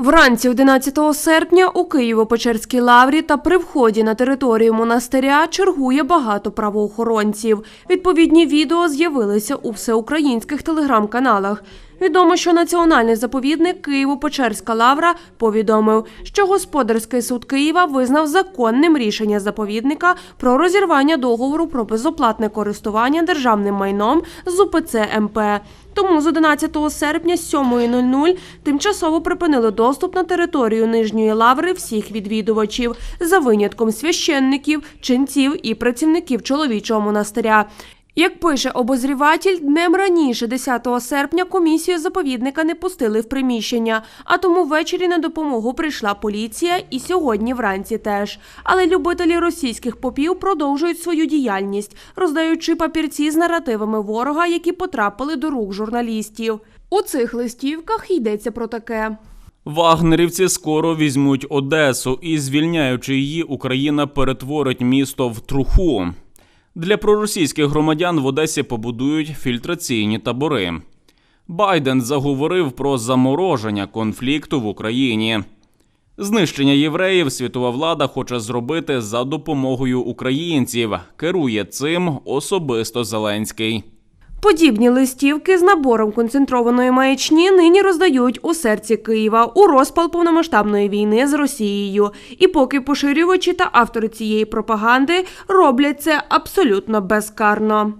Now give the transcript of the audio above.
Вранці 11 серпня у Києво-Печерській лаврі та при вході на територію монастиря чергує багато правоохоронців. Відповідні відео з'явилися у всеукраїнських телеграм-каналах. Відомо, що національний заповідник Києво-Печерська лавра повідомив, що господарський суд Києва визнав законним рішення заповідника про розірвання договору про безоплатне користування державним майном з УПЦ МП. Тому з 11 серпня з 7.00 тимчасово припинили доступ на територію Нижньої лаври всіх відвідувачів за винятком священників, ченців і працівників чоловічого монастиря. Як пише обозріватель, днем раніше, 10 серпня, комісію заповідника не пустили в приміщення, а тому ввечері на допомогу прийшла поліція і сьогодні вранці теж. Але любителі російських попів продовжують свою діяльність, роздаючи папірці з наративами ворога, які потрапили до рук журналістів. У цих листівках йдеться про таке. Вагнерівці скоро візьмуть Одесу і, звільняючи її, Україна перетворить місто в труху. Для проросійських громадян в Одесі побудують фільтраційні табори. Байден заговорив про замороження конфлікту в Україні. Знищення євреїв світова влада хоче зробити за допомогою українців. Керує цим особисто Зеленський. Подібні листівки з набором концентрованої маячні нині роздають у серці Києва у розпал повномасштабної війни з Росією. І поки поширювачі та автори цієї пропаганди роблять це абсолютно безкарно.